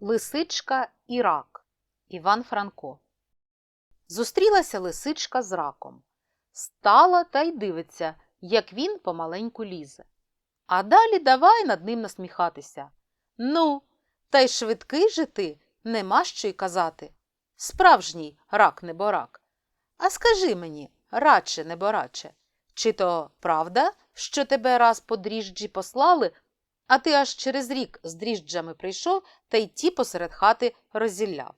Лисичка і рак Іван Франко. Зустрілася лисичка з раком. Стала та й дивиться, як він помаленьку лізе. А далі давай над ним насміхатися. Ну, та й швидкий же ти, нема що й казати. Справжній рак неборак. А скажи мені, радше небораче, чи то правда, що тебе раз по дріжджі послали, а ти аж через рік з дріжджами прийшов та й ті посеред хати роззілляв?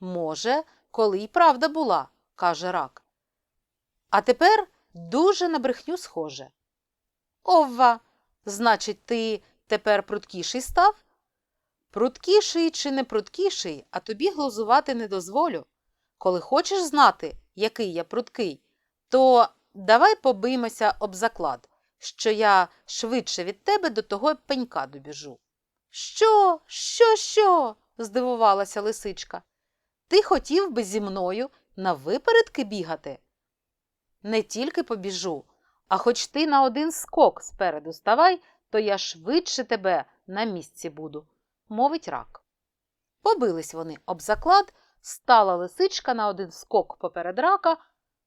Може, коли й правда була, каже рак. А тепер дуже на брехню схоже. Овва, значить, ти тепер пруткіший став? Пруткіший чи не пруткіший, а тобі глузувати не дозволю. Коли хочеш знати, який я пруткий, то давай побиймося об заклад, що я швидше від тебе до того пенька добіжу. Що, що, що? здивувалася лисичка. Ти хотів би зі мною на випередки бігати? Не тільки побіжу, а хоч ти на один скок спереду ставай, то я швидше тебе на місці буду, мовить рак. Побились вони об заклад, стала лисичка на один скок поперед рака,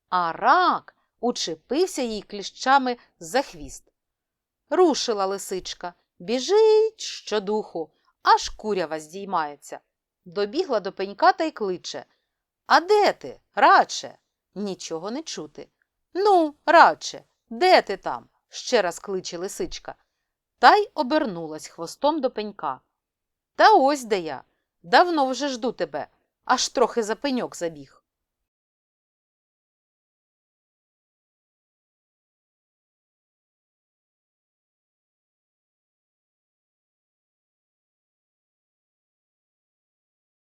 а рак учепився їй кліщами за хвіст. Рушила лисичка, біжить щодуху, аж курява здіймається. Добігла до пенька та й кличе. А де ти, раче? Нічого не чути. Ну, раче, де ти там? ще раз кличе лисичка. Та й обернулась хвостом до пенька. Та ось де я. Давно вже жду тебе, аж трохи за пеньок забіг.